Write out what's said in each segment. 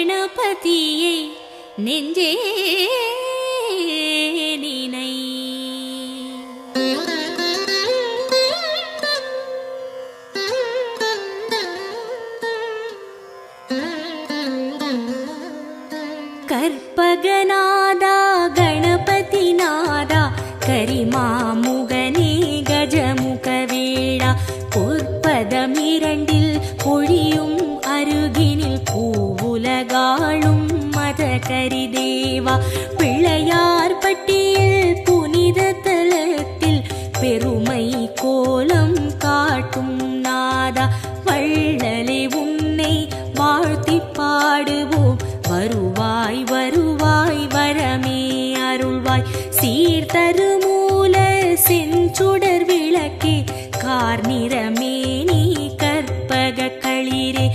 गणपति निजे மத கரிதேவா பிள்ளையார் பட்டியில் புனித தலத்தில் பெருமை கோலம் காட்டும் நாதா வள்ளலே உன்னை வாழ்த்தி பாடுவோம். வருவாய் வருவாய் வரமே அருள்வாய். சீர்தரு மூல செஞ்சுடர் விளக்கே கார் நிறமே நீ கற்பக களிரே.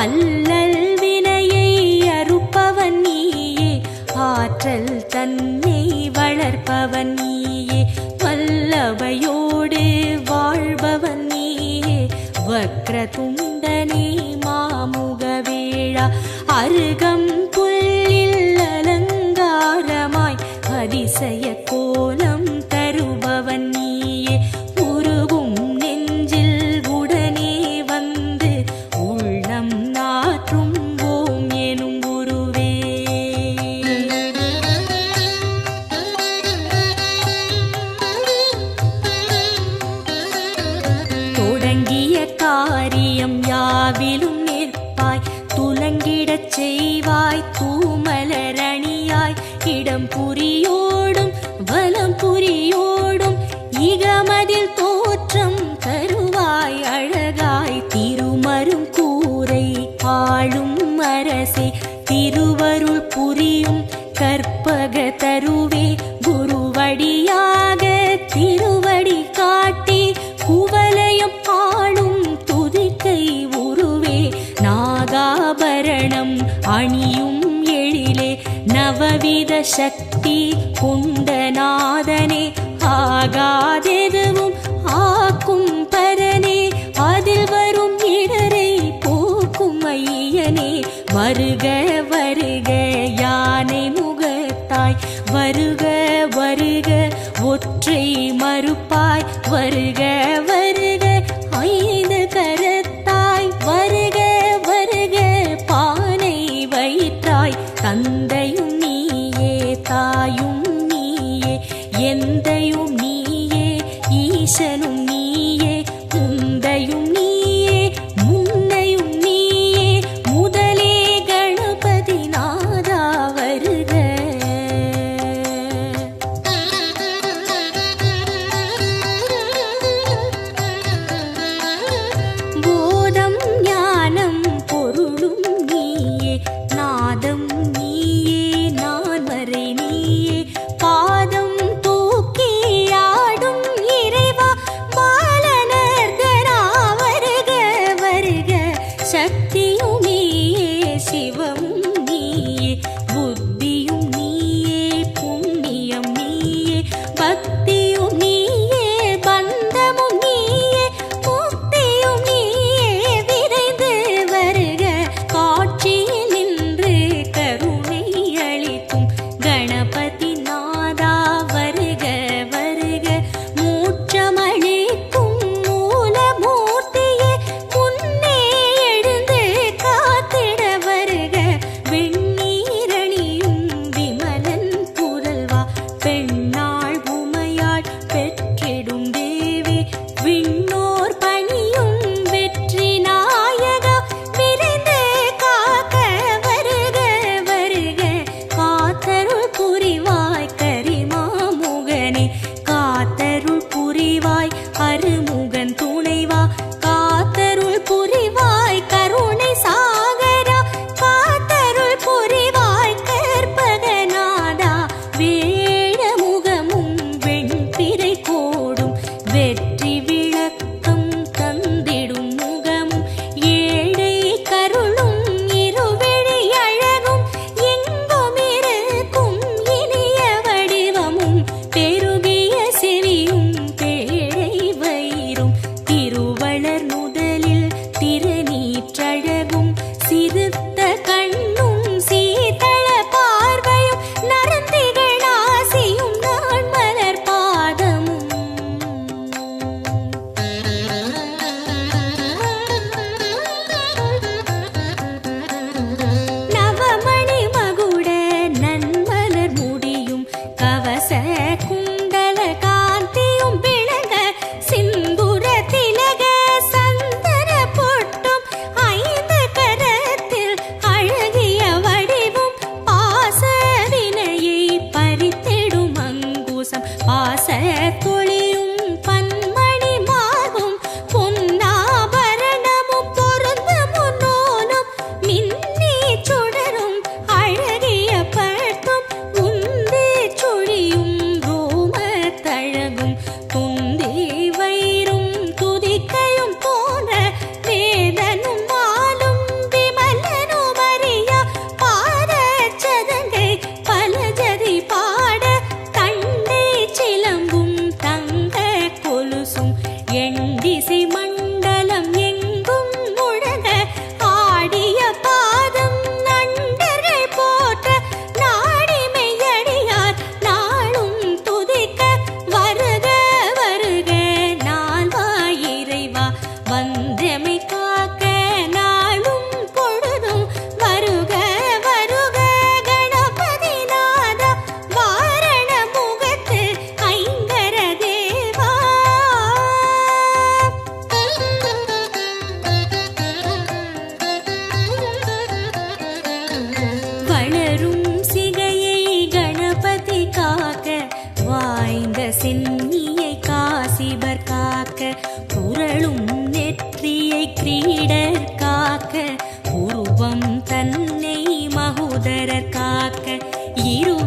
அல்லல் வினையை அறுப்பவன் நீயே. ஆற்றல் தன்னை வளர்ப்பவன் நீயே. வல்லவையோடு வாழ்பவன் நீயே. வக்ர துண்டனே மாமுக மாமுகவேளா அருகம் புல்லில் அலங்காரமாய். அதிசய கோலம் புரியோடும் வலம் புரியோடும் இகமதில் தோற்றம் தருவாய் அழகாய். திருமரும் கூரை ஆளும் அரசே திருவருள் புரியும் கற்பக தருவே. குருவடியாக திருவடி காட்டி குவலயம் ஆளும் துதிக்கை உருவே. நாகாபரணம் அணியும் எழிலே நவவித சக்தி குண்டநாதனே ஆகாதெதுவும் ஆக்கும் பரனே அதில் வரும் இடரை போக்கும் ஐயனே. வருக வருக யானை முகத்தாய் வருக வருக ஒற்றை மறுப்பாய் வருக வருக காக்க இரு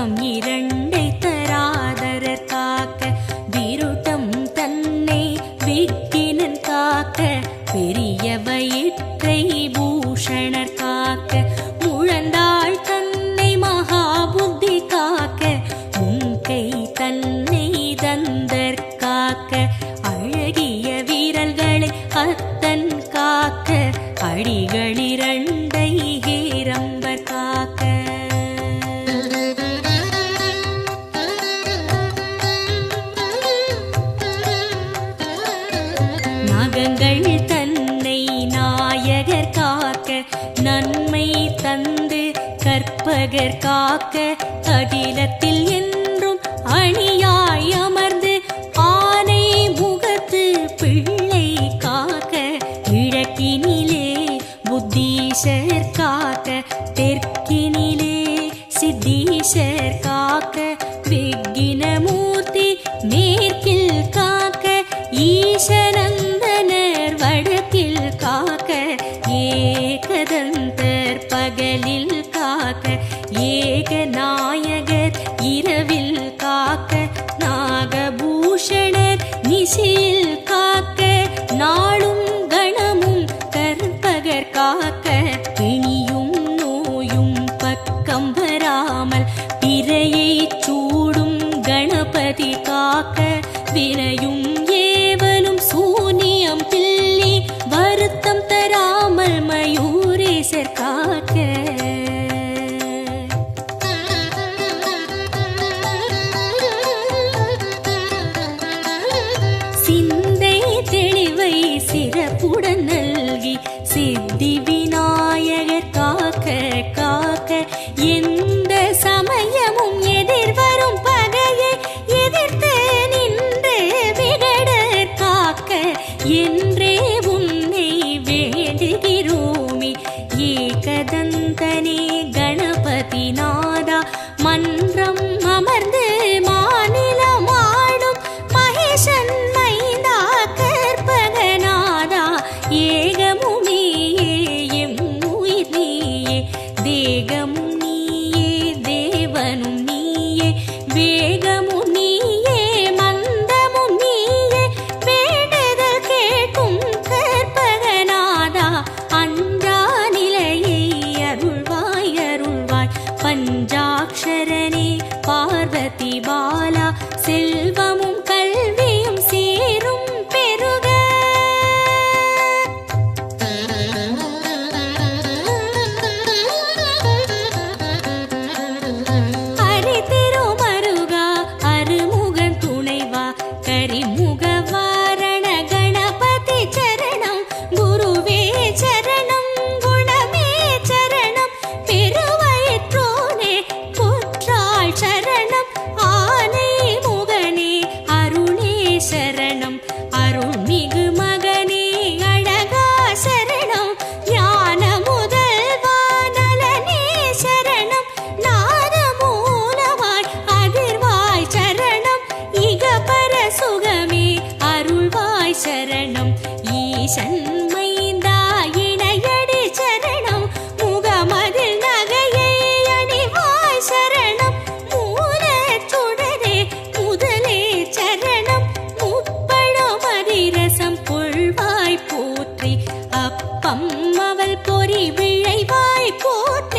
நாம் கற்பகர் காக்க நன்மை தந்து கற்பகர் காக்க அகிலத்தில் 起 அப்பம் அவள் பொறி விழைவாய் போற்ற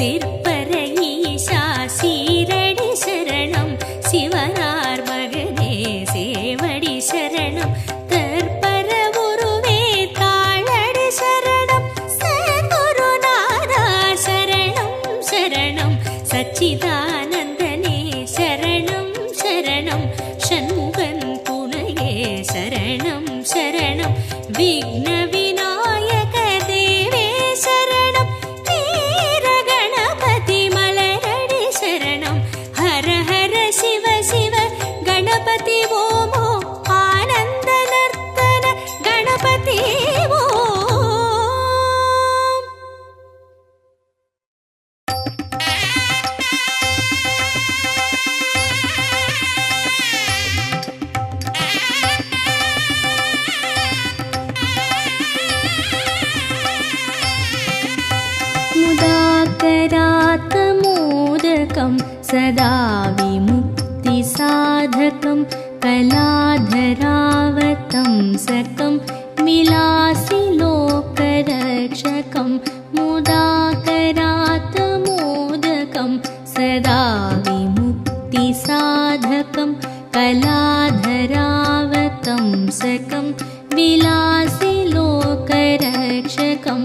seed सदा विमुक्तिसाधकं कलाधरावतं सकं विलासि लोकरक्षकम्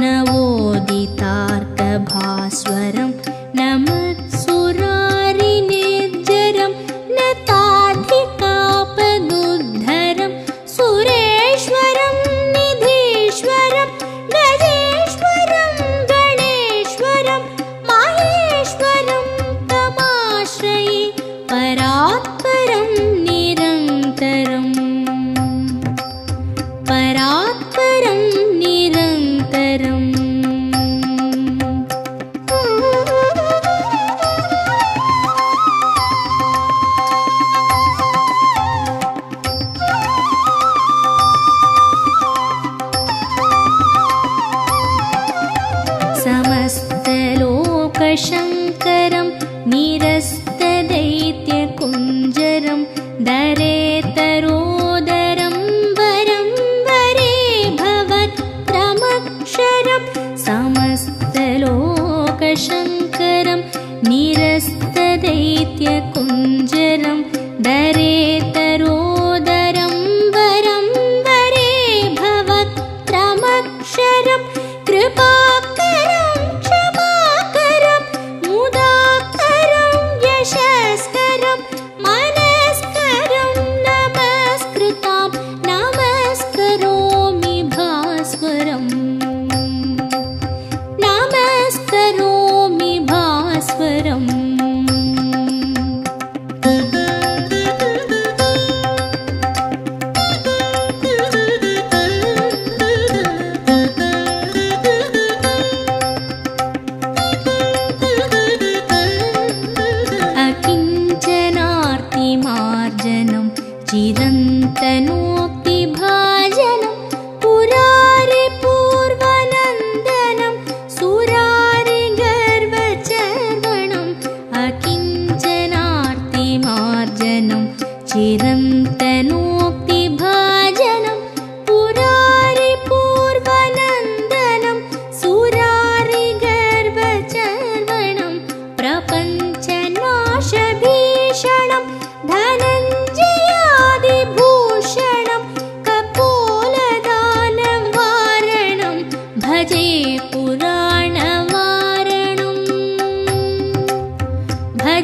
नवोदितार्कभास्वरं नमः।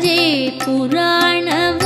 भजे